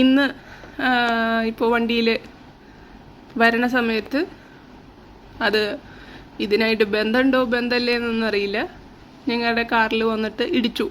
ഇന്ന് ഇപ്പോൾ വണ്ടിയിൽ വരണ സമയത്ത് അത് ഇതിനായിട്ട് ബന്ധമുണ്ടോ ബന്ധമില്ലേ എന്നൊന്നും അറിയില്ല. ഞങ്ങളുടെ കാറിൽ വന്നിട്ട് ഇടിച്ചു.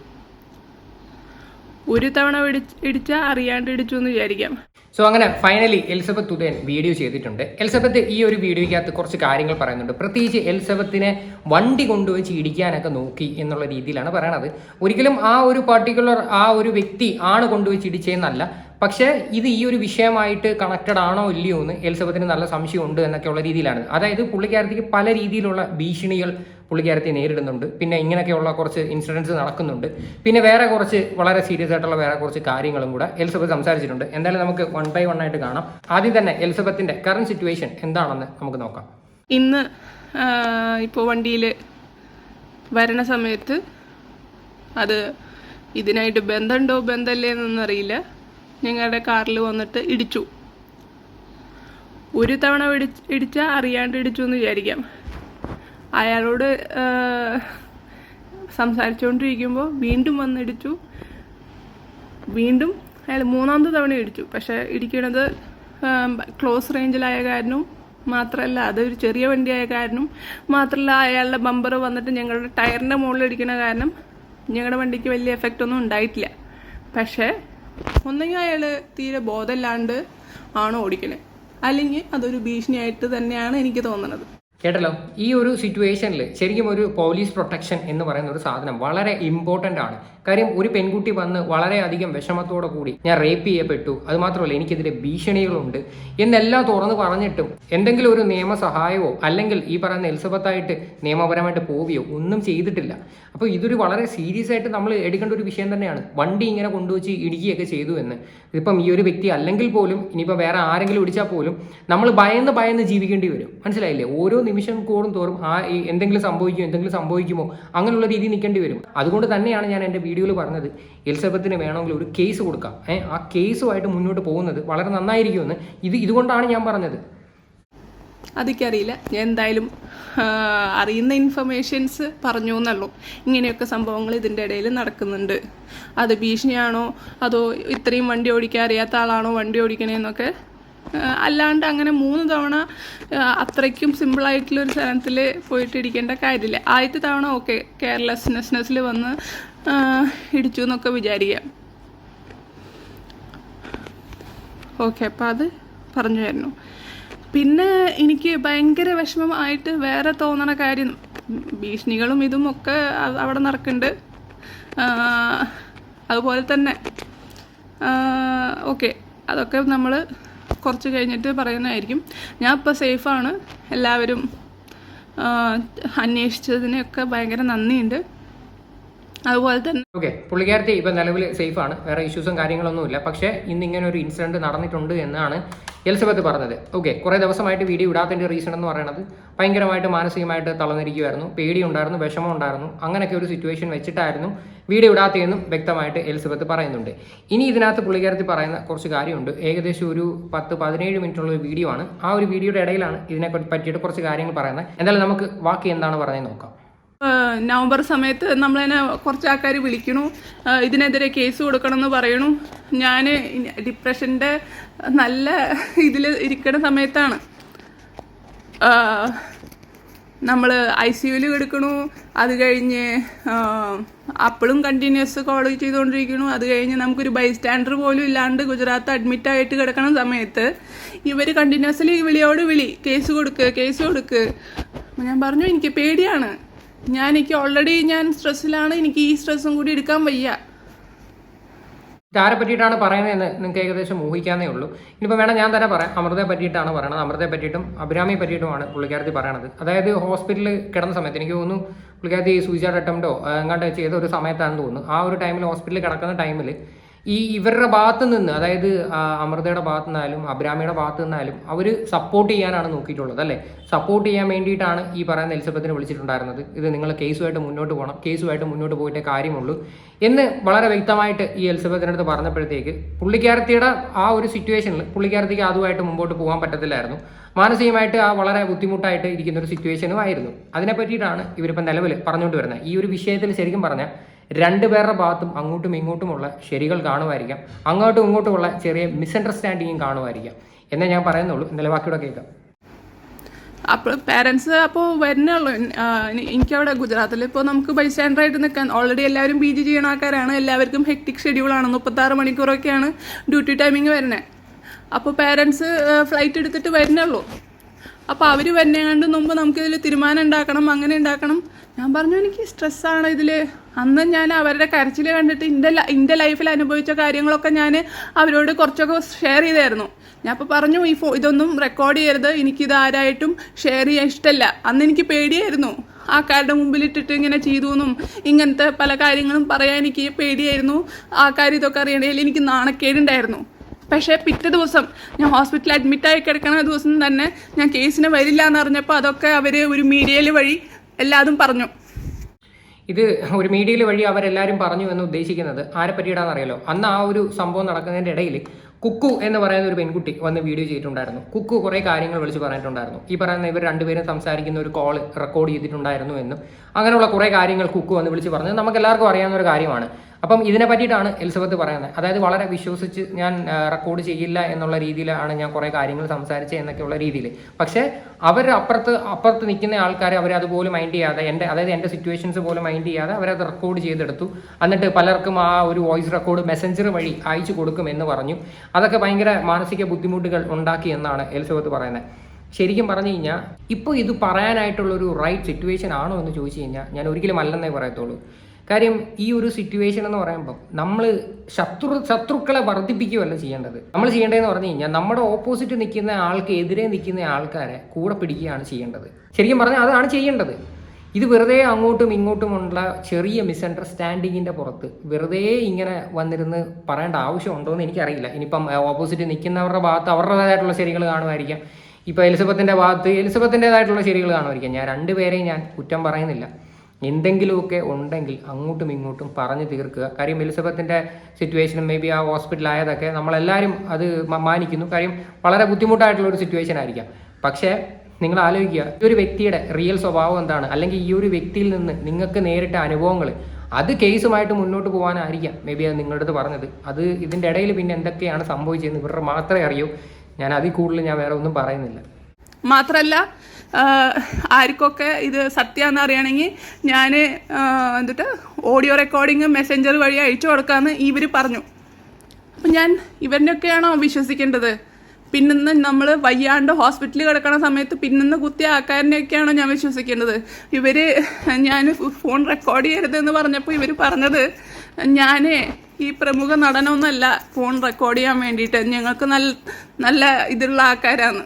ഒരു തവണ ഇടിച്ച് ഇടിച്ചാൽ അറിയാണ്ട് ഇടിച്ചു എന്ന് വിചാരിക്കാം. സോ അങ്ങനെ ഫൈനലി എലിസബത്ത് ഉദയൻ വീഡിയോ ചെയ്തിട്ടുണ്ട്. എലിസബത്ത് ഈ ഒരു വീഡിയോയ്ക്കകത്ത് കുറച്ച് കാര്യങ്ങൾ പറയുന്നുണ്ട്. പ്രത്യേകിച്ച് എലിസബത്തിനെ വണ്ടി കൊണ്ടുവച്ച് ഇടിക്കാനൊക്കെ നോക്കി എന്നുള്ള രീതിയിലാണ് പറയണത്. ഒരിക്കലും ആ ഒരു പർട്ടിക്കുലർ ആ ഒരു വ്യക്തി ആണ് കൊണ്ടുവച്ച് ഇടിച്ചതെന്നല്ല. പക്ഷേ ഇത് ഈ ഒരു വിഷയമായിട്ട് കണക്റ്റഡ് ആണോ ഇല്ലയോ എന്ന് എലിസബത്തിന് നല്ല സംശയമുണ്ട് എന്നൊക്കെയുള്ള രീതിയിലാണ്. അതായത് പുള്ളിക്കാരത്തിക്ക് പല രീതിയിലുള്ള ഭീഷണികൾ പുള്ളിക്കാരത്തെ നേരിടുന്നുണ്ട്. പിന്നെ ഇങ്ങനെയൊക്കെയുള്ള കുറച്ച് ഇൻസിഡൻസ് നടക്കുന്നുണ്ട്. പിന്നെ വേറെ കുറച്ച് വളരെ സീരിയസ് ആയിട്ടുള്ള വേറെ കുറച്ച് കാര്യങ്ങളും കൂടെ എലിസബത്ത് സംസാരിച്ചിട്ടുണ്ട്. എന്തായാലും നമുക്ക് വൺ ബൈ വൺ ആയിട്ട് കാണാം. ആദ്യം തന്നെ എലിസബത്തിന്റെ കറണ്ട് സിറ്റുവേഷൻ എന്താണെന്ന് നമുക്ക് നോക്കാം. ഇന്ന് ഇപ്പോൾ വണ്ടിയിൽ വരണ സമയത്ത് അത് ഇതിനായിട്ട് ബന്ധമുണ്ടോ ബന്ധമല്ലേ എന്നൊന്നും അറിയില്ല. ഞങ്ങളുടെ കാറിൽ വന്നിട്ട് ഇടിച്ചു. ഒരു തവണ ഇടി ഇടിച്ചാൽ അറിയാണ്ട് ഇടിച്ചു എന്ന് വിചാരിക്കാം. അയാളോട് സംസാരിച്ചുകൊണ്ടിരിക്കുമ്പോൾ വീണ്ടും വന്നിടിച്ചു വീണ്ടും അയാൾ മൂന്നാമത്തെ തവണ ഇടിച്ചു. പക്ഷേ ഇടിക്കണത് ക്ലോസ് റേഞ്ചിലായ കാരണം മാത്രമല്ല അതൊരു ചെറിയ വണ്ടിയായ കാരണം മാത്രമല്ല അയാളുടെ ബമ്പർ വന്നിട്ട് ഞങ്ങളുടെ ടയറിന്റെ മുകളിൽ ഇടിക്കണ കാരണം ഞങ്ങളുടെ വണ്ടിക്ക് വലിയ എഫക്റ്റ് ഒന്നും ഉണ്ടായിട്ടില്ല. പക്ഷേ ഒന്നെങ്കിൽ അയാൾ തീരെ ബോധമില്ലാണ്ട് ആണ് ഓടിക്കണേ? അല്ലെങ്കിൽ അതൊരു ഭീഷണിയായിട്ട് തന്നെയാണ് എനിക്ക് തോന്നുന്നത് കേട്ടല്ലോ? ഈ ഒരു സിറ്റുവേഷനിൽ ശരിക്കും ഒരു പോലീസ് പ്രൊട്ടക്ഷൻ എന്ന് പറയുന്ന ഒരു സാധനം വളരെ ഇമ്പോർട്ടന്റ് ആണ്. കാര്യം ഒരു പെൺകുട്ടി വന്ന് വളരെയധികം വിഷമത്തോടെ കൂടി ഞാൻ റേപ്പ് ചെയ്യപ്പെട്ടു. അതുമാത്രമല്ല എനിക്കെതിരെ ഭീഷണികളുണ്ട്. എന്നെല്ലാം തുറന്ന് പറഞ്ഞിട്ടും എന്തെങ്കിലും ഒരു നിയമസഹായമോ അല്ലെങ്കിൽ ഈ പറയുന്ന എലിസബത്തായിട്ട് നിയമപരമായിട്ട് പോവുകയോ ഒന്നും ചെയ്തിട്ടില്ല. അപ്പോൾ ഇതൊരു വളരെ സീരിയസ് ആയിട്ട് നമ്മൾ എടുക്കേണ്ട ഒരു വിഷയം തന്നെയാണ്. വണ്ടി ഇങ്ങനെ കൊണ്ടുവച്ച് ഇടിക്കുകയൊക്കെ ചെയ്തു എന്ന്. ഇപ്പം ഈ ഒരു വ്യക്തി അല്ലെങ്കിൽ പോലും ഇനിയിപ്പോൾ വേറെ ആരെങ്കിലും ഇടിച്ചാൽ പോലും നമ്മൾ ഭയന്ന് ഭയന്ന് ജീവിക്കേണ്ടി വരും. മനസ്സിലായില്ലേ? ഓരോ നിമിഷം കൂടും തോറും ആ എന്തെങ്കിലും സംഭവിക്കുമോ എന്തെങ്കിലും സംഭവിക്കുമോ അങ്ങനെയുള്ള രീതിയിൽ നിൽക്കേണ്ടി വരും. അതുകൊണ്ട് തന്നെയാണ് ഞാൻ എന്റെ വീഡിയോയിൽ പറഞ്ഞത് എലിസബത്തിന് വേണമെങ്കിൽ ഒരു കേസ് കൊടുക്കാം. ഏഹ് ആ കേസുമായിട്ട് മുന്നോട്ട് പോകുന്നത് വളരെ നന്നായിരിക്കുമെന്ന് ഇത് ഇതുകൊണ്ടാണ് ഞാൻ പറഞ്ഞത്. അതൊക്കെയറിയില്ല ഞാൻ എന്തായാലും അറിയുന്ന ഇൻഫർമേഷൻസ് പറഞ്ഞു എന്നല്ലോ ഇങ്ങനെയൊക്കെ സംഭവങ്ങൾ ഇതിന്റെ ഇടയിൽ നടക്കുന്നുണ്ട്. അത് ഭീഷണിയാണോ? അതോ ഇത്രയും വണ്ടി ഓടിക്കാൻ അറിയാത്ത ആളാണോ വണ്ടി ഓടിക്കണേന്നൊക്കെ അല്ലാണ്ട് അങ്ങനെ മൂന്ന് തവണ അത്രയ്ക്കും അത്രയ്ക്കും സിമ്പിളായിട്ടുള്ളൊരു സ്ഥലത്തിൽ പോയിട്ട് ഇടിക്കേണ്ട കാര്യമില്ല. ആദ്യത്തെ തവണ ഓക്കെ കെയർലെസ്നെസ്നെസ്സിൽ വന്ന് ഇടിച്ചു എന്നൊക്കെ വിചാരിക്കാം. ഓക്കെ അപ്പം അത് പറഞ്ഞു തരുന്നു. പിന്നെ എനിക്ക് ഭയങ്കര വിഷമമായിട്ട് വേറെ തോന്നണ കാര്യം ഭീഷണികളും ഇതും ഒക്കെ അവിടെ നടക്കുന്നുണ്ട്. അതുപോലെ തന്നെ ഓക്കെ അതൊക്കെ നമ്മൾ കുറച്ച് കഴിഞ്ഞിട്ട് പറയുന്നതായിരിക്കും. ഞാൻ ഇപ്പോൾ സേഫാണ്. എല്ലാവരും അന്വേഷിച്ചതിനൊക്കെ ഭയങ്കര നന്ദിയുണ്ട്. അതുപോലെ തന്നെ. ഓക്കെ പുള്ളിക്കാരത്തി ഇപ്പം നിലവിൽ സേഫ് ആണ്. വേറെ ഇഷ്യൂസും കാര്യങ്ങളൊന്നുമില്ല പക്ഷേ ഇന്ന് ഇങ്ങനെ ഒരു ഇൻസിഡന്റ് നടന്നിട്ടുണ്ട് എന്നാണ് എലിസബത്ത് പറഞ്ഞത്. ഓക്കെ കുറേ ദിവസമായിട്ട് വീഡിയോ ഇടാത്തതിന്റെ റീസൺ എന്ന് പറയുന്നത് ഭയങ്കരമായിട്ട് മാനസികമായിട്ട് തളർന്നിരിക്കുമായിരുന്നു പേടിയുണ്ടായിരുന്നു വിഷമം ഉണ്ടായിരുന്നു അങ്ങനെയൊക്കെ ഒരു സിറ്റുവേഷൻ വെച്ചിട്ടായിരുന്നു വീഡിയോ ഇടാത്തതെന്നും വ്യക്തമായിട്ട് എലിസബത്ത് പറയുന്നുണ്ട്. ഇനി ഇതിനകത്ത് പുള്ളിക്കാരത്തി പറയുന്ന കുറച്ച് കാര്യമുണ്ട്. ഏകദേശം ഒരു പത്ത് പതിനേഴ് മിനിറ്റുള്ള ഒരു വീഡിയോ ആണ്. ആ ഒരു വീഡിയോയുടെ ഇടയിലാണ് ഇതിനെ പറ്റിയിട്ട് കുറച്ച് കാര്യങ്ങൾ പറയുന്നത്. എന്തായാലും നമുക്ക് ബാക്കി എന്താണ് പറയുന്നത് നോക്കാം. നവംബർ സമയത്ത് നമ്മളതിനെ കുറച്ച് ആൾക്കാർ വിളിക്കണു ഇതിനെതിരെ കേസ് കൊടുക്കണം എന്ന് പറയണു ഞാൻ ഡിപ്രഷന്റെ നല്ല ഇതിൽ ഇരിക്കുന്ന സമയത്താണ്. നമ്മൾ ഐ സി യുവിൽ കിടക്കണു. അത് കഴിഞ്ഞ് അപ്പോഴും കണ്ടിന്യൂസ് കോൾ ചെയ്തുകൊണ്ടിരിക്കണു അത് കഴിഞ്ഞ് നമുക്കൊരു ബൈ സ്റ്റാൻഡർ പോലും ഇല്ലാണ്ട് ഗുജറാത്ത് അഡ്മിറ്റ് ആയിട്ട് കിടക്കണ സമയത്ത് ഇവർ കണ്ടിന്യൂസ്ലി വിളിയോട് വിളി കേസ് കൊടുക്ക് കേസ് കൊടുക്ക്. ഞാൻ പറഞ്ഞു എനിക്ക് പേടിയാണ്. ഞാൻ എനിക്ക് ഓൾറെഡി ഞാൻ സ്ട്രെസ്സിലാണ് എനിക്ക് ഈ സ്ട്രെസ്സും കൂടി എടുക്കാൻ വയ്യ. ആരെ പറ്റിയിട്ടാണ് പറയുന്നതെന്ന് നിങ്ങൾക്ക് ഏകദേശം ഊഹിക്കാന്നേ ഉള്ളൂ. ഇനിയിപ്പോൾ വേണം ഞാൻ തന്നെ പറയാം. അമൃതയെ പറ്റിയിട്ടാണ് പറയണത്. അമൃതയെ പറ്റിയിട്ടും അഭിരാമിയെ പറ്റിയിട്ടുമാണ് പുള്ളിക്കാരത്തി പറയണത്. അതായത് ഹോസ്പിറ്റലിൽ കിടന്ന സമയത്ത് എനിക്ക് തോന്നുന്നു പുള്ളിക്കാരത്തി സൂയിസൈഡ് അറ്റംപ്റ്റോ എങ്ങാണ്ട് ചെയ്ത ഒരു സമയത്താണെന്ന് തോന്നുന്നു. ആ ഒരു ടൈമിൽ ഹോസ്പിറ്റലിൽ കിടക്കുന്ന ടൈമിൽ ഈ ഇവരുടെ ഭാഗത്ത് നിന്ന് അതായത് അമൃതയുടെ ഭാഗത്തു നിന്നാലും അബ്രാമിയുടെ ഭാഗത്തു നിന്നാലും അവർ സപ്പോർട്ട് ചെയ്യാനാണ് നോക്കിയിട്ടുള്ളത് അല്ലേ? സപ്പോർട്ട് ചെയ്യാൻ വേണ്ടിയിട്ടാണ് ഈ പറയുന്ന എലിസബത്തിനെ വിളിച്ചിട്ടുണ്ടായിരുന്നത്. ഇത് നിങ്ങൾ കേസുമായിട്ട് മുന്നോട്ട് പോകണം. കേസുമായിട്ട് മുന്നോട്ട് പോയിട്ടേ കാര്യമുള്ളൂ. എന്ന് വളരെ വ്യക്തമായിട്ട് ഈ എലിസബത്തിന്റെ അടുത്ത് പറഞ്ഞപ്പോഴത്തേക്ക് പുള്ളിക്കാരത്തിയുടെ ആ ഒരു സിറ്റുവേഷനിൽ പുള്ളിക്കാരത്തിക്ക് അതുമായിട്ട് മുമ്പോട്ട് പോകാൻ പറ്റത്തില്ലായിരുന്നു. മാനസികമായിട്ട് ആ വളരെ ബുദ്ധിമുട്ടായിട്ട് ഇരിക്കുന്ന ഒരു സിറ്റുവേഷനും ആയിരുന്നു. അതിനെ പറ്റിയിട്ടാണ് ഇവരിപ്പോൾ നിലവിൽ പറഞ്ഞുകൊണ്ട് വരുന്നത്. ഈ ഒരു വിഷയത്തിൽ ശരിക്കും പറഞ്ഞാൽ രണ്ടുപേരുടെ ഭാഗത്തും അങ്ങോട്ടും ഇങ്ങോട്ടുമുള്ള ശരികൾ കാണുമായിരിക്കാം. അങ്ങോട്ടും ഇങ്ങോട്ടുമുള്ള ചെറിയ മിസ്അണ്ടർസ്റ്റാൻഡിങ്ങും കാണുമായിരിക്കാം. എന്നേ ഞാൻ പറയുന്നുള്ളൂ. ഇന്നലെ ബാക്കിയുടെ കേൾക്കാം അപ്പോൾ പേരൻസ് അപ്പോൾ വരുന്നുള്ളൂ. എനിക്കവിടെ ഗുജറാത്തിൽ ഇപ്പോൾ നമുക്ക് ബൈ ബൈസ്റ്റാൻഡറായിട്ട് നിൽക്കാൻ ഓൾറെഡി എല്ലാവരും പി ജി ചെയ്യണ ആൾക്കാരാണ്. എല്ലാവർക്കും ഹെക്ടിക് ഷെഡ്യൂളാണ് മുപ്പത്താറ് മണിക്കൂറൊക്കെയാണ് ഡ്യൂട്ടി ടൈമിങ് വരുന്നത് അപ്പോൾ പേരൻസ് ഫ്ലൈറ്റ് എടുത്തിട്ട് വരുന്നുള്ളൂ. അപ്പോൾ അവർ വരുന്നതുകൊണ്ട് മുമ്പ് നമുക്കിതിൽ തീരുമാനം ഉണ്ടാക്കണം അങ്ങനെ ഉണ്ടാക്കണം. ഞാൻ പറഞ്ഞു എനിക്ക് സ്ട്രെസ്സാണ് ഇതിൽ അന്ന് ഞാൻ അവരുടെ കരച്ചിൽ കണ്ടിട്ട് എന്റെ എന്റെ ലൈഫിൽ അനുഭവിച്ച കാര്യങ്ങളൊക്കെ ഞാൻ അവരോട് കുറച്ചൊക്കെ ഷെയർ ചെയ്തായിരുന്നു. ഞാൻ അപ്പോൾ പറഞ്ഞു ഈ ഫോ ഇതൊന്നും റെക്കോർഡ് ചെയ്യരുത്. എനിക്കിത് ആരായിട്ടും ഷെയർ ചെയ്യാൻ ഇഷ്ടമല്ല അന്ന് എനിക്ക് പേടിയായിരുന്നു. ആൾക്കാരുടെ മുമ്പിലിട്ടിട്ട് ഇങ്ങനെ ചെയ്തു എന്നും ഇങ്ങനത്തെ പല കാര്യങ്ങളും പറയാൻ എനിക്ക് പേടിയായിരുന്നു. ആൾക്കാർ ഇതൊക്കെ അറിയണേൽ എനിക്ക് നാണക്കേടുണ്ടായിരുന്നു. പക്ഷേ പിറ്റേ ദിവസം ഞാൻ ഹോസ്പിറ്റലിൽ അഡ്മിറ്റായി കിടക്കുന്ന ദിവസം തന്നെ ഞാൻ കേസിന് വരില്ല എന്ന് അറിഞ്ഞപ്പോൾ അതൊക്കെ അവർ ഒരു മീഡിയയിൽ വഴി എല്ലാതും പറഞ്ഞു. ഇത് ഒരു മീഡിയയിൽ വഴി അവരെല്ലാവരും പറഞ്ഞു എന്ന് ഉദ്ദേശിക്കുന്നത് ആരെ പറ്റിയിടാന്നറിയാലോ അന്ന് ആ ഒരു സംഭവം നടക്കുന്നതിന്റെ ഇടയിൽ കുക്കു എന്ന് പറയുന്ന ഒരു പെൺകുട്ടി വന്ന് വീഡിയോ ചെയ്തിട്ടുണ്ടായിരുന്നു. കുക്കു കുറേ കാര്യങ്ങൾ വിളിച്ച് പറഞ്ഞിട്ടുണ്ടായിരുന്നു. ഈ പറയുന്ന ഇവർ രണ്ടുപേരും സംസാരിക്കുന്ന ഒരു കോൾ റെക്കോർഡ് ചെയ്തിട്ടുണ്ടായിരുന്നു എന്നും അങ്ങനെയുള്ള കുറേ കാര്യങ്ങൾ കുക്കു വന്ന് വിളിച്ച് പറഞ്ഞത് നമുക്ക് എല്ലാവർക്കും അറിയാവുന്ന ഒരു കാര്യമാണ്. അപ്പം ഇതിനെ പറ്റിയിട്ടാണ് എലിസബത്ത് പറയുന്നത്. അതായത് വളരെ വിശ്വസിച്ച് ഞാൻ റെക്കോർഡ് ചെയ്യില്ല എന്നുള്ള രീതിയിലാണ് ഞാൻ കുറേ കാര്യങ്ങൾ സംസാരിച്ചത് എന്നൊക്കെയുള്ള രീതിയിൽ. പക്ഷേ അവർ അപ്പുറത്ത് അപ്പുറത്ത് നിൽക്കുന്ന ആൾക്കാരെ അവർ അതുപോലെ മൈൻഡ് ചെയ്യാതെ എന്റെ അതായത് എന്റെ സിറ്റുവേഷൻസ് പോലും മൈൻഡ് ചെയ്യാതെ അവരത് റെക്കോർഡ് ചെയ്തെടുത്തു. എന്നിട്ട് പലർക്കും ആ ഒരു വോയിസ് റെക്കോർഡ് മെസ്സഞ്ചർ വഴി അയച്ചു കൊടുക്കും എന്ന് പറഞ്ഞു. അതൊക്കെ ഭയങ്കര മാനസിക ബുദ്ധിമുട്ടുകൾ ഉണ്ടാക്കി എന്നാണ് എലിസബത്ത് പറയുന്നത്. ശരിക്കും പറഞ്ഞു കഴിഞ്ഞാൽ ഇപ്പോൾ ഇത് പറയാനായിട്ടുള്ള ഒരു റൈറ്റ് സിറ്റുവേഷൻ ആണോ എന്ന് ചോദിച്ചു കഴിഞ്ഞാൽ ഞാൻ ഒരിക്കലും അല്ലെന്നേ പറയത്തുള്ളൂ. കാര്യം ഈ ഒരു സിറ്റുവേഷൻ എന്ന് പറയുമ്പോൾ നമ്മൾ ശത്രു ശത്രുക്കളെ വർദ്ധിപ്പിക്കുകയല്ല ചെയ്യേണ്ടത്. നമ്മൾ ചെയ്യേണ്ടതെന്ന് പറഞ്ഞു കഴിഞ്ഞാൽ നമ്മുടെ ഓപ്പോസിറ്റ് നിൽക്കുന്ന ആൾക്ക് എതിരെ നിൽക്കുന്ന ആൾക്കാരെ കൂടെ പിടിക്കുകയാണ് ചെയ്യേണ്ടത്. ശരിക്കും പറഞ്ഞാൽ അതാണ് ചെയ്യേണ്ടത്. ഇത് വെറുതെ അങ്ങോട്ടും ഇങ്ങോട്ടുമുള്ള ചെറിയ മിസ്അണ്ടർസ്റ്റാൻഡിങ്ങിന്റെ പുറത്ത് വെറുതെ ഇങ്ങനെ വന്നിരുന്ന് പറയേണ്ട ആവശ്യമുണ്ടോ എന്ന് എനിക്കറിയില്ല. ഇനിയിപ്പം ഓപ്പോസിറ്റ് നിൽക്കുന്നവരുടെ ഭാഗത്ത് അവരുടേതായിട്ടുള്ള ശരികൾ കാണുമായിരിക്കാം. ഇപ്പോൾ എലിസബത്തിന്റെ ഭാഗത്ത് എലിസബത്തിന്റെതായിട്ടുള്ള ശരികൾ കാണുമായിരിക്കാം. ഞാൻ രണ്ടുപേരെയും ഞാൻ കുറ്റം പറയുന്നില്ല. എന്തെങ്കിലുമൊക്കെ ഉണ്ടെങ്കിൽ അങ്ങോട്ടും ഇങ്ങോട്ടും പറഞ്ഞു തീർക്കുക. കാര്യം എലിസബത്തിന്റെ സിറ്റുവേഷനും മേ ബി ആ ഹോസ്പിറ്റലായതൊക്കെ നമ്മളെല്ലാവരും അത് മാനിക്കുന്നു. കാര്യം വളരെ ബുദ്ധിമുട്ടായിട്ടുള്ള ഒരു സിറ്റുവേഷൻ ആയിരിക്കാം. പക്ഷേ നിങ്ങൾ ആലോചിക്കുക ഈ ഒരു വ്യക്തിയുടെ റിയൽ സ്വഭാവം എന്താണ്? അല്ലെങ്കിൽ ഈ ഒരു വ്യക്തിയിൽ നിന്ന് നിങ്ങൾക്ക് നേരിട്ട അനുഭവങ്ങൾ അത് കേസുമായിട്ട് മുന്നോട്ട് പോകാനായിരിക്കാം. മേ ബി അത് നിങ്ങളുടെ അടുത്ത് പറഞ്ഞത്. അത് ഇതിന്റെ ഇടയിൽ പിന്നെ എന്തൊക്കെയാണ് സംഭവിച്ചതെന്ന് ഇവരുടെ മാത്രമേ അറിയൂ. ഞാൻ അതിൽ കൂടുതൽ ഞാൻ വേറെ ഒന്നും പറയുന്നില്ല. മാത്രമല്ല ആർക്കൊക്കെ ഇത് സത്യമാണെന്ന് അറിയണമെങ്കിൽ ഞാൻ എന്നിട്ട് ഓഡിയോ റെക്കോർഡിങ് മെസ്സഞ്ചർ വഴി അയച്ചു കൊടുക്കാമെന്ന് ഇവർ പറഞ്ഞു. അപ്പം ഞാൻ ഇവരിനൊക്കെയാണോ വിശ്വസിക്കേണ്ടത്? പിന്നിന്ന് നമ്മൾ വയ്യാണ്ട് ഹോസ്പിറ്റലിൽ കിടക്കണ സമയത്ത് പിന്നിന്ന് കുത്തിയ ആൾക്കാരനെയൊക്കെയാണോ ഞാൻ വിശ്വസിക്കേണ്ടത്? ഇവർ ഞാൻ ഫോൺ റെക്കോർഡ് ചെയ്യരുതെന്ന് പറഞ്ഞപ്പോൾ ഇവർ പറഞ്ഞത് ഞാൻ ഈ പ്രമുഖ നടനൊന്നല്ല ഫോൺ റെക്കോർഡ് ചെയ്യാൻ വേണ്ടിയിട്ട്. ഞങ്ങൾക്ക് നല്ല നല്ല ഇതുള്ള ആൾക്കാരാണ്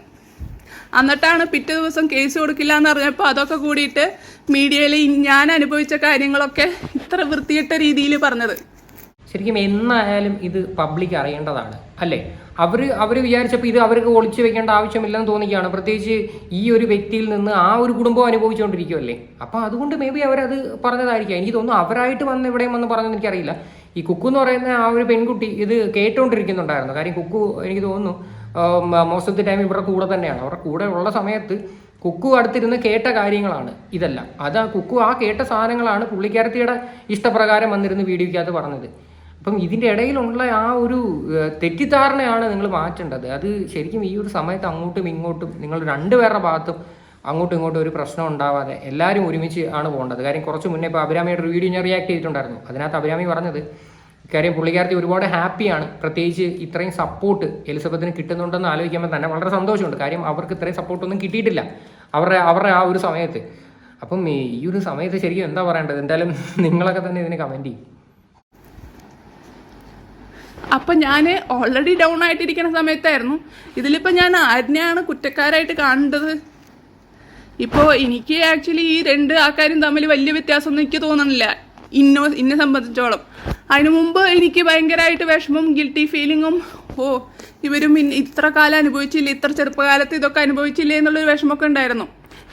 എന്നിട്ടാണ് പിറ്റേ ദിവസം കേസ് കൊടുക്കില്ല എന്ന് പറഞ്ഞപ്പോൾ അതൊക്കെ കൂടിയിട്ട് മീഡിയയിൽ ഞാൻ അനുഭവിച്ച കാര്യങ്ങളൊക്കെ ഇത്ര വൃത്തിയിട്ട രീതിയിൽ പറഞ്ഞത്. ശരിക്കും എന്നായാലും ഇത് പബ്ലിക് അറിയേണ്ടതാണ് അല്ലേ? അവർ അവർ വിചാരിച്ചപ്പോൾ ഇത് അവർക്ക് ഒളിച്ചു വെക്കേണ്ട ആവശ്യമില്ലെന്ന് തോന്നിക്കുകയാണ്. പ്രത്യേകിച്ച് ഈ ഒരു വ്യക്തിയിൽ നിന്ന് ആ ഒരു കുടുംബം അനുഭവിച്ചുകൊണ്ടിരിക്കുമല്ലേ അപ്പോൾ അതുകൊണ്ട് മേ ബി അവരത് പറഞ്ഞതായിരിക്കാം. എനിക്ക് തോന്നുന്നു അവരായിട്ട് വന്ന് എവിടെയും വന്ന് പറഞ്ഞത് എനിക്കറിയില്ല. ഈ കുക്കു എന്ന് പറയുന്ന ആ ഒരു പെൺകുട്ടി ഇത് കേട്ടുകൊണ്ടിരിക്കുന്നുണ്ടായിരുന്നു കാര്യം കുക്കു എനിക്ക് തോന്നുന്നു മോസ്റ്റ് ഓഫ് ദി ടൈം ഇവരുടെ കൂടെ തന്നെയാണ്. അവരുടെ കൂടെ ഉള്ള സമയത്ത് കുക്കു അടുത്തിരുന്ന് കേട്ട കാര്യങ്ങളാണ് ഇതെല്ലാം. അത് ആ കുക്കു ആ കേട്ട സാധനങ്ങളാണ് പുള്ളിക്കാരത്തിയുടെ ഇഷ്ടപ്രകാരം വന്നിരുന്ന് വീഡിയോയ്ക്കകത്ത് പറഞ്ഞത്. അപ്പം ഇതിന്റെ ഇടയിലുള്ള ആ ഒരു തെറ്റിദ്ധാരണയാണ് നിങ്ങൾ മാറ്റേണ്ടത്. അത് ശരിക്കും ഈ ഒരു സമയത്ത് അങ്ങോട്ടും ഇങ്ങോട്ടും നിങ്ങൾ രണ്ടുപേരുടെ ഭാഗത്തും അങ്ങോട്ടും ഇങ്ങോട്ടും ഒരു പ്രശ്നം ഉണ്ടാവാതെ എല്ലാവരും ഒരുമിച്ച് ആണ് പോകേണ്ടത്. കാര്യം കുറച്ച് മുന്നേ ഇപ്പോൾ അഭിരാമിയുടെ ഒരു വീഡിയോ ഞാൻ റിയാക്ട് ചെയ്തിട്ടുണ്ടായിരുന്നു. അതിനകത്ത് അഭിരാമി പറഞ്ഞത് കാര്യം പുള്ളിക്കാരത്തി ഒരുപാട് ഹാപ്പിയാണ്. പ്രത്യേകിച്ച് ഇത്രയും സപ്പോർട്ട് എലിസബത്തിന് കിട്ടുന്നുണ്ടെന്ന് ആലോചിക്കുമ്പോൾ തന്നെ വളരെ സന്തോഷമുണ്ട്. കാര്യം അവർക്ക് ഇത്രയും സപ്പോർട്ടൊന്നും കിട്ടിയിട്ടില്ല. അവരുടെ അവരുടെ ആ ഒരു സമയത്ത്. അപ്പം ഈ ഒരു സമയത്ത് ശരിക്കും എന്താ പറയേണ്ടത്? എന്തായാലും നിങ്ങളൊക്കെ തന്നെ ഇതിന് കമന്റ് ചെയ്യും. അപ്പം ഞാൻ ഓൾറെഡി ഡൗൺ ആയിട്ടിരിക്കുന്ന സമയത്തായിരുന്നു. ഇതിലിപ്പോൾ ഞാൻ ആരിനെയാണ് കുറ്റക്കാരായിട്ട് കാണേണ്ടത്? ഇപ്പോൾ എനിക്ക് ആക്ച്വലി ഈ രണ്ട് ആൾക്കാരും തമ്മിൽ വലിയ വ്യത്യാസമൊന്നും എനിക്ക് തോന്നുന്നില്ല ഇന്നോ ഇന്നെ സംബന്ധിച്ചോളം. അതിനു മുമ്പ് എനിക്ക് ഭയങ്കരമായിട്ട് വിഷമവും ഗിൽറ്റി ഫീലിങ്ങും ഓ ഇവരും ഇത്ര കാലം അനുഭവിച്ചില്ല ഇത്ര ചെറുപ്പകാലത്ത് ഇതൊക്കെ അനുഭവിച്ചില്ലേ എന്നുള്ളൊരു വിഷമമൊക്കെ ഉണ്ടായിരുന്നു.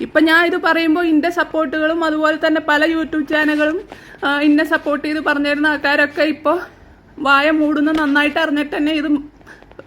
ഇപ്പം ഞാൻ ഇത് പറയുമ്പോൾ ഇന്റെ സപ്പോർട്ടുകളും അതുപോലെ തന്നെ പല യൂട്യൂബ് ചാനലുകളും ഇന്ന സപ്പോർട്ട് ചെയ്ത് പറഞ്ഞു തരുന്ന ആൾക്കാരൊക്കെ ഇപ്പോൾ വായ മൂടുന്ന നന്നായിട്ട് അറിഞ്ഞിട്ട് തന്നെ ഇത്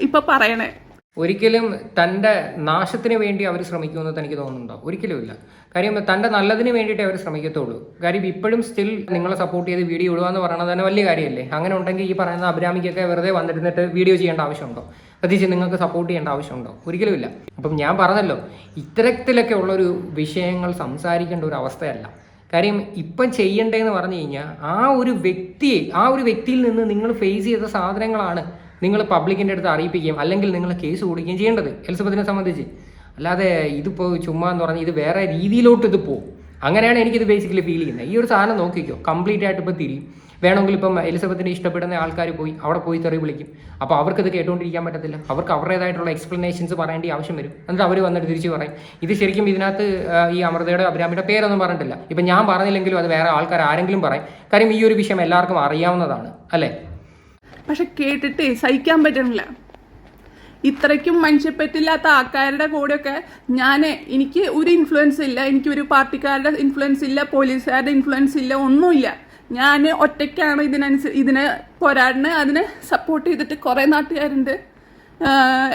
ഇപ്പം പറയണേ. ഒരിക്കലും തന്റെ നാശത്തിന് വേണ്ടി അവർ ശ്രമിക്കുമെന്ന് തനിക്ക് തോന്നുന്നുണ്ടോ? ഒരിക്കലുമില്ല കാര്യം തന്റെ നല്ലതിന് വേണ്ടിയിട്ടേ അവർ ശ്രമിക്കത്തുള്ളൂ. കാര്യം ഇപ്പോഴും സ്റ്റിൽ നിങ്ങളെ സപ്പോർട്ട് ചെയ്ത് വീഡിയോ ഇടുക എന്ന് പറയുന്നത് തന്നെ വലിയ കാര്യമല്ലേ? അങ്ങനെ ഉണ്ടെങ്കിൽ ഈ പറയുന്ന അഭിരാമിക്കൊക്കെ വെറുതെ വന്നിരുന്നിട്ട് വീഡിയോ ചെയ്യേണ്ട ആവശ്യമുണ്ടോ? പ്രത്യേകിച്ച് നിങ്ങൾക്ക് സപ്പോർട്ട് ചെയ്യേണ്ട ആവശ്യമുണ്ടോ? ഒരിക്കലുമില്ല അപ്പം ഞാൻ പറഞ്ഞല്ലോ ഇത്തരത്തിലൊക്കെ ഉള്ളൊരു വിഷയങ്ങൾ സംസാരിക്കേണ്ട ഒരു അവസ്ഥയല്ല. കാര്യം ഇപ്പം ചെയ്യണ്ടേന്ന് പറഞ്ഞു കഴിഞ്ഞാൽ ആ ഒരു വ്യക്തിയെ ആ ഒരു വ്യക്തിയിൽ നിന്ന് നിങ്ങൾ ഫേസ് ചെയ്ത സാധനങ്ങളാണ് നിങ്ങൾ പബ്ലിക്കിന്റെ അടുത്ത് അറിയിപ്പിക്കുകയും അല്ലെങ്കിൽ നിങ്ങൾ കേസ് കൊടുക്കുകയും ചെയ്യേണ്ടത് എലിസബത്തിനെ സംബന്ധിച്ച്. അല്ലാതെ ഇതിപ്പോൾ ചുമ്മാ എന്ന് പറഞ്ഞാൽ ഇത് വേറെ രീതിയിലോട്ട് ഇത് പോകും അങ്ങനെയാണ് എനിക്കിത് ബേസിക്കലി ഫീൽ ചെയ്യുന്നത്. ഈ ഒരു സാധനം നോക്കിക്കോ. കംപ്ലീറ്റ് ആയിട്ട് ഇപ്പോൾ തിരി വേണമെങ്കിൽ ഇപ്പം എലിസബത്തിനെ ഇഷ്ടപ്പെടുന്ന ആൾക്കാർ പോയി അവിടെ പോയി തെറി വിളിക്കും. അപ്പോൾ അവർക്കിത് കേട്ടുകൊണ്ടിരിക്കാൻ പറ്റത്തില്ല. അവർക്ക് അവരുടേതായിട്ടുള്ള എക്സ്പ്ലനേഷൻസ് പറയേണ്ട ആവശ്യം വരും. എന്നിട്ട് അവർ വന്നിട്ട് തിരിച്ച് പറയും. ഇത് ശരിക്കും ഇതിനകത്ത് ഈ അമൃതയുടെ അഭിരാമിയുടെ പേരൊന്നും പറഞ്ഞിട്ടില്ല. ഇപ്പം ഞാൻ പറഞ്ഞില്ലെങ്കിലും അത് വേറെ ആൾക്കാർ ആരെങ്കിലും പറയും. കാര്യം ഈ ഒരു വിഷയം എല്ലാവർക്കും അറിയാവുന്നതാണ്. അല്ലേ? പക്ഷെ കേട്ടിട്ടേ സഹിക്കാൻ പറ്റണില്ല. ഇത്രയ്ക്കും മനുഷ്യപ്പറ്റില്ലാത്ത ആൾക്കാരുടെ കൂടെയൊക്കെ ഞാൻ എനിക്ക് ഒരു ഇൻഫ്ലുവൻസ് ഇല്ല എനിക്ക് ഒരു പാർട്ടിക്കാരുടെ ഇൻഫ്ലുവൻസ് ഇല്ല പോലീസുകാരുടെ ഇൻഫ്ലുവൻസ് ഇല്ല ഒന്നുമില്ല. ഞാൻ ഒറ്റയ്ക്കാണ് ഇതിനനുസരിച്ച് ഇതിനെ പോരാടിന് അതിനെ സപ്പോർട്ട് ചെയ്തിട്ട് കുറേ നാട്ടുകാരുണ്ട്.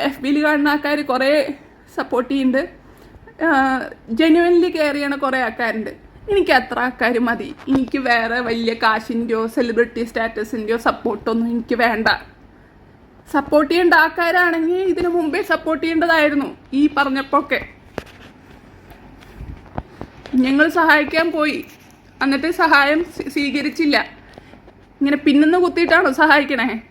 എഫ് ബിയിൽ കാണുന്ന ആൾക്കാർ കുറേ സപ്പോർട്ട് ചെയ്യുന്നുണ്ട്. ജെന്യുവൻലി കെയർ ചെയ്യണ കുറേ ആൾക്കാരുണ്ട്. എനിക്ക് അത്ര ആൾക്കാർ മതി. എനിക്ക് വേറെ വലിയ കാശിന്റെയോ സെലിബ്രിറ്റി സ്റ്റാറ്റസിന്റെയോ സപ്പോർട്ടൊന്നും എനിക്ക് വേണ്ട. സപ്പോർട്ട് ചെയ്യേണ്ട ആൾക്കാരാണെങ്കിൽ ഇതിനു മുമ്പേ സപ്പോർട്ട് ചെയ്യേണ്ടതായിരുന്നു ഈ പറഞ്ഞപ്പോഴൊക്കെ. ഞങ്ങൾ സഹായിക്കാൻ പോയി. എന്നിട്ട് സഹായം സ്വീകരിച്ചില്ല. ഇങ്ങനെ പിന്നെന്ന് കുത്തിയിട്ടാണോ സഹായിക്കണേ?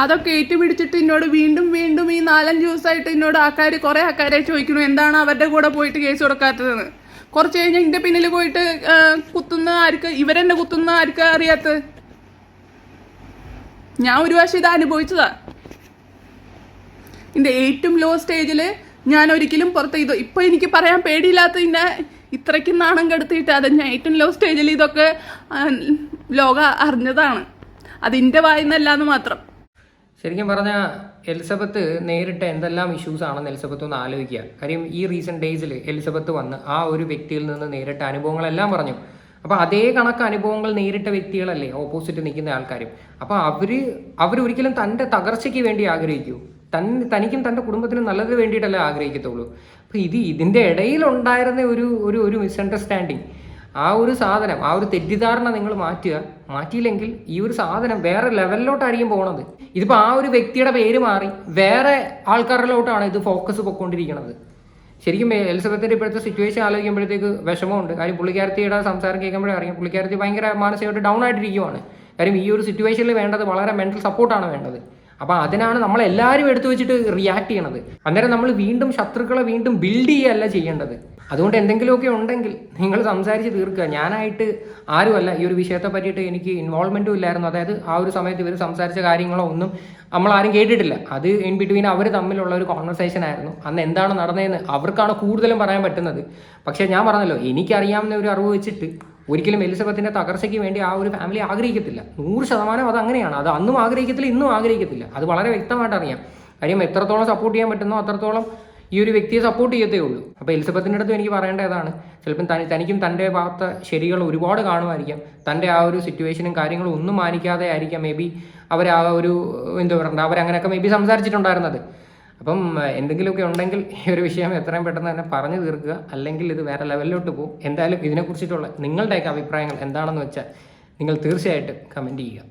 അതൊക്കെ ഏറ്റുപിടിച്ചിട്ട് എന്നോട് വീണ്ടും വീണ്ടും ഈ നാലഞ്ച് ദിവസമായിട്ട് എന്നോട് ആൾക്കാർ കുറേ ആൾക്കാരെ ചോദിക്കുന്നു എന്താണ് അവരുടെ കൂടെ പോയിട്ട് കേസ് കൊടുക്കാത്തതെന്ന്? കുറച്ച് കഴിഞ്ഞ് എന്റെ പിന്നിൽ പോയിട്ട് കുത്തുന്ന ആർക്ക് ഇവരെന്നെ കുത്തുന്ന ആർക്ക് അറിയാത്ത ഞാൻ ഒരു വർഷം ഇത് അനുഭവിച്ചതാ. എന്റെ ഏറ്റവും ലോ സ്റ്റേജിൽ ഞാൻ ഒരിക്കലും പുറത്ത് ഇത് ഇപ്പൊ എനിക്ക് പറയാൻ പേടിയില്ലാത്തതിന്റെ ഇത്രയ്ക്കും നാണം കെടുത്തിയിട്ട് അത് ഞാൻ ഏറ്റവും ലോ സ്റ്റേജിൽ ഇതൊക്കെ ലോകം അറിഞ്ഞതാണ്. അതിന്റെ വായിന്നല്ലാന്ന് മാത്രം. ശരിക്കും പറഞ്ഞാൽ എലിസബത്ത് നേരിട്ട് എന്തെല്ലാം ഇഷ്യൂസ് ആണെന്ന് എലിസബത്ത് ഒന്ന് ആലോചിക്കുക. കാര്യം ഈ റീസെന്റ് ഡേയ്സിൽ എലിസബത്ത് വന്ന് ആ ഒരു വ്യക്തിയിൽ നിന്ന് നേരിട്ട അനുഭവങ്ങളെല്ലാം പറഞ്ഞു. അപ്പോൾ അതേ കണക്ക് അനുഭവങ്ങൾ നേരിട്ട വ്യക്തികളല്ലേ ഓപ്പോസിറ്റ് നിൽക്കുന്ന ആൾക്കാരും. അപ്പോൾ അവർ അവരൊരിക്കലും തന്റെ തകർച്ചയ്ക്ക് വേണ്ടി ആഗ്രഹിക്കൂ. തൻ തനിക്കും തന്റെ കുടുംബത്തിനും നല്ലത് വേണ്ടിയിട്ടല്ലേ ആഗ്രഹിക്കത്തുള്ളൂ. അപ്പോൾ ഇത് ഇതിന്റെ ഇടയിലുണ്ടായിരുന്ന ഒരു ഒരു ഒരു മിസ്അണ്ടർസ്റ്റാൻഡിങ് ആ ഒരു സാധനം ആ ഒരു തെറ്റിദ്ധാരണ നിങ്ങൾ മാറ്റുക. മാറ്റിയില്ലെങ്കിൽ ഈ ഒരു സാധനം വേറെ ലെവലിലോട്ടായിരിക്കും പോണത്. ഇതിപ്പോൾ ആ ഒരു വ്യക്തിയുടെ പേര് മാറി വേറെ ആൾക്കാരിലോട്ടാണ് ഇത് ഫോക്കസ് പൊയ്ക്കൊണ്ടിരിക്കുന്നത് ശരിക്കും എലിസബത്തിന്റെ ഇപ്പോഴത്തെ സിറ്റുവേഷൻ ആലോചിക്കുമ്പോഴത്തേക്ക് വിഷമമുണ്ട്. കാര്യം പുള്ളിക്കാരത്തിയുടെ സംസാരം കേൾക്കുമ്പോഴേ അറിയാം. പുള്ളിക്കാരത്തി ഭയങ്കര മാനസികമായിട്ട് ഡൗൺ ആയിട്ടിരിക്കുവാണ്. കാര്യം ഈ ഒരു സിറ്റുവേഷനിൽ വേണ്ടത് വളരെ മെന്റൽ സപ്പോർട്ടാണ് വേണ്ടത്. അപ്പോൾ അതിനാണ് നമ്മൾ എല്ലാവരും എടുത്തു വെച്ചിട്ട് റിയാക്ട് ചെയ്യണത്. അന്നേരം നമ്മൾ വീണ്ടും ശത്രുക്കളെ വീണ്ടും ബിൽഡ് ചെയ്യുകയല്ല ചെയ്യേണ്ടത്. അതുകൊണ്ട് എന്തെങ്കിലുമൊക്കെ ഉണ്ടെങ്കിൽ നിങ്ങൾ സംസാരിച്ച് തീർക്കുക. ഞാനായിട്ട് ആരുമല്ല. ഈ ഒരു വിഷയത്തെ പറ്റിയിട്ട് എനിക്ക് ഇൻവോൾവ്മെന്റും ഇല്ലായിരുന്നു. അതായത് ആ ഒരു സമയത്ത് ഇവർ സംസാരിച്ച കാര്യങ്ങളോ ഒന്നും നമ്മൾ ആരും കേട്ടിട്ടില്ല. അത് ഇൻ ബിറ്റ്വീൻ അവർ തമ്മിലുള്ള ഒരു കോൺവെർസേഷൻ ആയിരുന്നു. അന്ന് എന്താണ് നടന്നതെന്ന് അവർക്കാണ് കൂടുതലും പറയാൻ പറ്റുന്നത്. പക്ഷേ ഞാൻ പറഞ്ഞല്ലോ എനിക്കറിയാവുന്ന ഒരു അറിവ് വെച്ചിട്ട് ഒരിക്കലും എലിസബത്തിന്റെ തകർച്ചയ്ക്ക് വേണ്ടി ആ ഒരു ഫാമിലി ആഗ്രഹിക്കത്തില്ല. നൂറ് ശതമാനം അത് അങ്ങനെയാണ്. അത് അന്നും ആഗ്രഹിക്കത്തില്ല ഇന്നും ആഗ്രഹിക്കത്തില്ല. അത് വളരെ വ്യക്തമായിട്ട് അറിയാം. കാര്യം എത്രത്തോളം സപ്പോർട്ട് ചെയ്യാൻ പറ്റുന്നോ അത്രത്തോളം ഈ ഒരു വ്യക്തിയെ സപ്പോർട്ട് ചെയ്യത്തേ ഉള്ളൂ. അപ്പോൾ എലിസബത്തിന്റെ അടുത്ത് എനിക്ക് പറയേണ്ട ഏതാണ് ചിലപ്പം തനി തനിക്കും തന്റെ ഭാഗത്ത് ശരികൾ ഒരുപാട് കാണുമായിരിക്കാം. തന്റെ ആ ഒരു സിറ്റുവേഷനും കാര്യങ്ങളും ഒന്നും മാനിക്കാതെ ആയിരിക്കാം. മേ ബി അവർ ആ ഒരു എന്താ പറയണ്ട അവരങ്ങനെയൊക്കെ മേ ബി സംസാരിച്ചിട്ടുണ്ടായിരുന്നത്. അപ്പം എന്തെങ്കിലുമൊക്കെ ഉണ്ടെങ്കിൽ ഈ ഒരു വിഷയം എത്രയും പെട്ടെന്ന് തന്നെ പറഞ്ഞു തീർക്കുക. അല്ലെങ്കിൽ ഇത് വേറെ ലെവലിലോട്ട് പോകും. എന്തായാലും ഇതിനെക്കുറിച്ചിട്ടുള്ള നിങ്ങളുടെയൊക്കെ അഭിപ്രായങ്ങൾ എന്താണെന്ന് വെച്ചാൽ നിങ്ങൾ തീർച്ചയായിട്ടും കമന്റ് ചെയ്യുക.